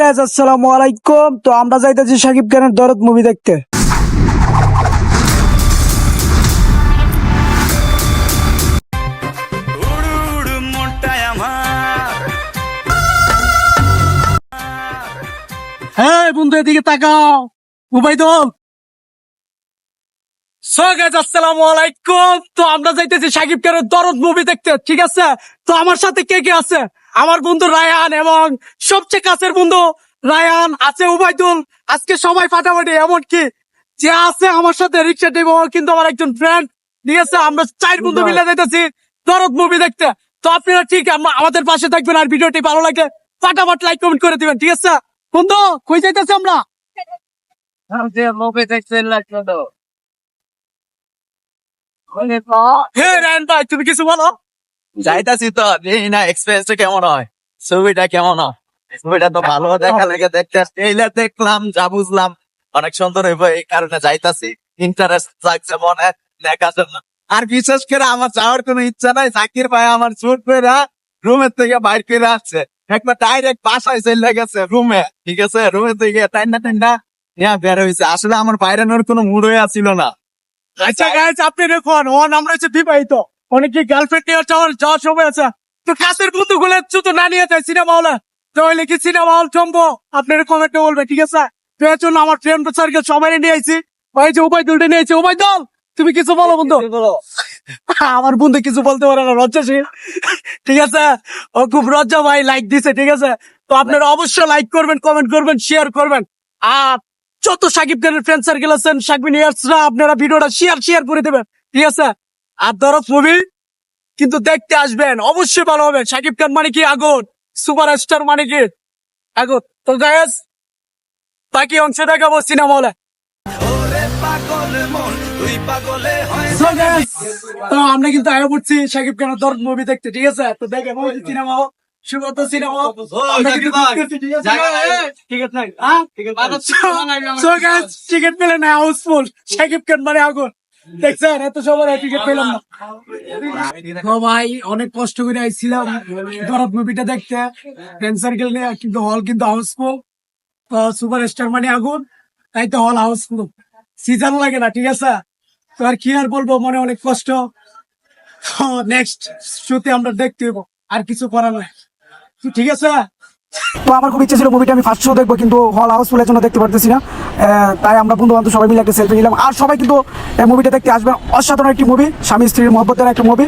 Guys আসসালামু আলাইকুম। তো আমরা যাইতেছি সাকিব খানের দরদ মুভি দেখতে। হ্যাঁ বন্ধু এদিকে তাকাও। উবাইদুল। সো গাইজ আসসালামু আলাইকুম। তো আমরা যাইতেছি সাকিব খানের দরদ মুভি দেখতে ঠিক আছে? তো আমার সাথে কে কে আছে? আমার বন্ধু রায়ান এবং সবচেয়ে কাছের বন্ধু রায়ান আছে উবাইদুল। আজকে সবাই ফাটাফাটি এমনকি যে আছে আমার সাথে রিক্সা ড্রাইভার কিন্তু আমার একজন ফ্রেন্ড ঠিক আছে আমরা চার বন্ধু মিলে যাইতেছি দরদ মুভি দেখতে। তো আপনারা ঠিক আমাদের পাশে থাকবেন আর ভিডিওটি ভালো লাগে ফাটাফাট লাইক কমেন্ট করে দিবেন ঠিক আছে? বন্ধু কই যাইতেছি আমরা? হে রায়ান ভাই তুমি কিছু বলো? যাইতাছি তো, দেখি না এক্সপিরিয়েন্সটা কেমন হয়? ছবিটা কেমন হয়? ছবিটা তো ভালো, দেখা লেগে দেখতে ট্রেইলার দেখলাম, যা বুঝলাম, অনেক সুন্দর হইব, এই কারণে যাইতাছি। ইন্টারেস্ট লাগছে মনে, দেখার জন্য। আর বিশেষ করে আমার যাওয়ার কোনো ইচ্ছা নাই চাকরির পায়ে আমার চুট করে রুমের থেকে বাইর করে আসছে। একবার ডাইরেক্ট বাসায় চলে গেছে রুমে, ঠিক আছে? রুমে থেকে টাইনা টাইনা হ্যাঁ বের হয়েছে আসলে আমার বাইরানোর কোনো মুড হয়ে আসছিল না। আচ্ছা গাইজ আপনি দেখুন ও নাম রয়েছে বিবাহিত। অনেকে গার্লফ্রেন্ড নিয়ে যাওয়ার যাওয়ার সময় আছে। তো কাছের বন্ধু গুলো শুধু না নিয়ে যায় সিনেমা হলে তাহলে কি সিনেমা হল জমবো। আপনারা কমেন্টে বলবে ঠিক আছে? তো এর জন্য আমার ফ্রেন্ড সার্কেল সবাই নিয়ে আইছি। ওই যে উপায় দুলটা নিয়ে আইছি উপায় দল তুমি কিছু বলো বন্ধু? আমার বন্ধু কিছু বলতে পারে না লজ্জাশীল। ঠিক আছে? ও খুব লজ্জা ভাই লাইক দিছে ঠিক আছে? তো আপনারা অবশ্যই লাইক করবেন কমেন্ট করবেন শেয়ার করবেন। আর যত সাকিব খানের ফ্রেন্ড সার্কেল আছেন সাকিবিন ইয়ার্সরা আপনারা ভিডিওটা শেয়ার শেয়ার করে দেবেন। ঠিক আছে? আর দরদ মুভি কিন্তু দেখতে আসবেন অবশ্যই ভালো হবে। সাকিব খান মানে কি আগুন? সুপার স্টার মানে কি? আগুন। তো গায়েস বাকি অংশ দেখাবো সিনেমা হলে তো আমরা কিন্তু আগে পড়ছি সাকিব খানের দরদ মুভি দেখতে ঠিক আছে? তো দেখে সিনেমা সুগত সিনেমা আমরা কিন্তু দেখতেছি, ঠিক আছে? ঠিক আছে? হ্যাঁ? টিকিট পেলে না হাউসফুল সাকিব খান মানে আগুন। দেখছেন? এত সবার টিকিট পেলাম না। তো ভাই অনেক কষ্ট করে আইছিলাম দরদ মুভিটা দেখতে। ফ্রেন্ড সার্কেল নিয়ে কিন্তু হল কিন্তু হাউসফুল তো সুপার স্টার মানে আগুন তাই তো হল হাউসফুল সিজন লাগে না ঠিক আছে? তো আর কি আর বলব মনে অনেক কষ্ট। নেক্সট শোতে আমরা দেখতে আর কিছু করার নাই। ঠিক আছে? তো আমার খুব ইচ্ছে ছিল মুভিটা আমি ফার্স্ট শো দেখব, কিন্তু হল হাউসফুলের জন্য দেখতে পারতেছি না। তাই আমরা বন্ধু বান্ধব সবাই মিলে একটা সেলফি নিলাম। আর সবাই কিন্তু মুভিটা দেখতে আসবেন। অসাধারণ একটি মুভি স্বামী স্ত্রীর মহব্বতের একটা মুভি